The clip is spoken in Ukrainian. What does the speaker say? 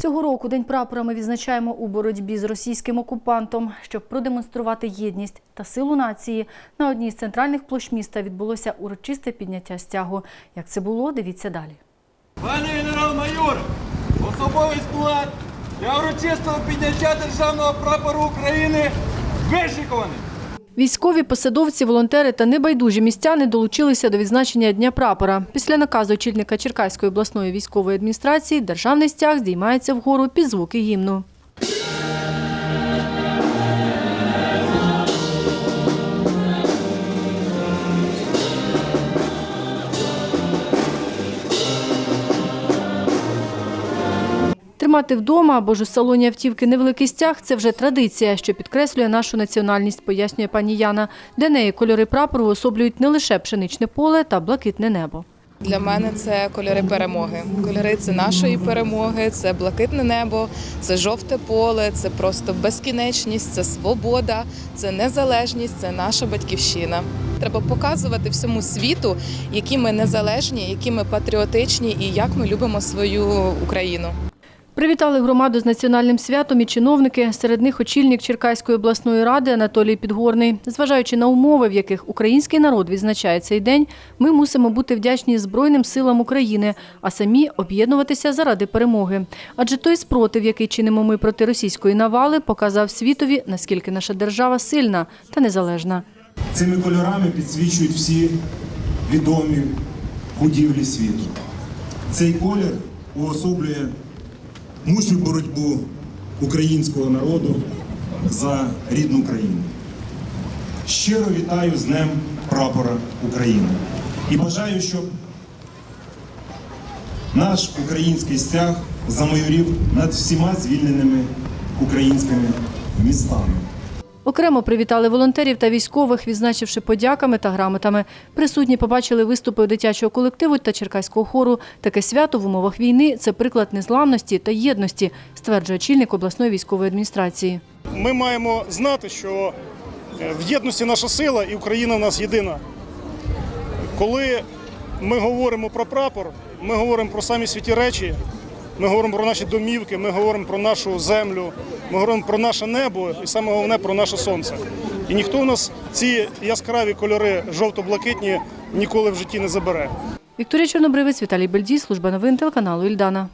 Цього року День прапора ми відзначаємо у боротьбі з російським окупантом. Щоб продемонструвати єдність та силу нації, на одній з центральних площ міста відбулося урочисте підняття стягу. Як це було, дивіться далі. Пане генерал-майор, особовий склад для урочистого підняття державного прапору України вишикуваний. Військові, посадовці, волонтери та небайдужі містяни долучилися до відзначення Дня прапора. Після наказу очільника Черкаської обласної військової адміністрації державний стяг здіймається вгору під звуки гімну. Тримати вдома або ж у салоні автівки невеликий стяг – це вже традиція, що підкреслює нашу національність, пояснює пані Яна. Для неї кольори прапору особлюють не лише пшеничне поле та блакитне небо. Для мене це кольори перемоги. Кольори це нашої перемоги, це блакитне небо, це жовте поле, це просто безкінечність, це свобода, це незалежність, це наша батьківщина. Треба показувати всьому світу, які ми незалежні, які ми патріотичні і як ми любимо свою Україну. Привітали громаду з національним святом і чиновники. Серед них очільник Черкаської обласної ради Анатолій Підгорний. Зважаючи на умови, в яких український народ відзначає цей день, ми мусимо бути вдячні Збройним силам України, а самі об'єднуватися заради перемоги. Адже той спротив, який чинимо ми проти російської навали, показав світові, наскільки наша держава сильна та незалежна. Цими кольорами підсвічують всі відомі будівлі світу. Цей колір уособлює мужню боротьбу українського народу за рідну країну. Щиро вітаю з Днем прапора України і бажаю, щоб наш український стяг замайорів над всіма звільненими українськими містами. Окремо привітали волонтерів та військових, відзначивши подяками та грамотами. Присутні побачили виступи дитячого колективу та черкаського хору. Таке свято в умовах війни це приклад незламності та єдності, стверджує очільник обласної військової адміністрації. Ми маємо знати, що е, в єдності наша сила і Україна в нас єдина. Коли ми говоримо про прапор, ми говоримо про самі святі речі, ми говоримо про наші домівки, ми говоримо про нашу землю, ми говоримо про наше небо і саме головне про наше сонце. І ніхто у нас ці яскраві кольори жовто-блакитні ніколи в житті не забере. Вікторія Чорнобривець, Віталій Бельдій, служба новин телеканалу Ільдана.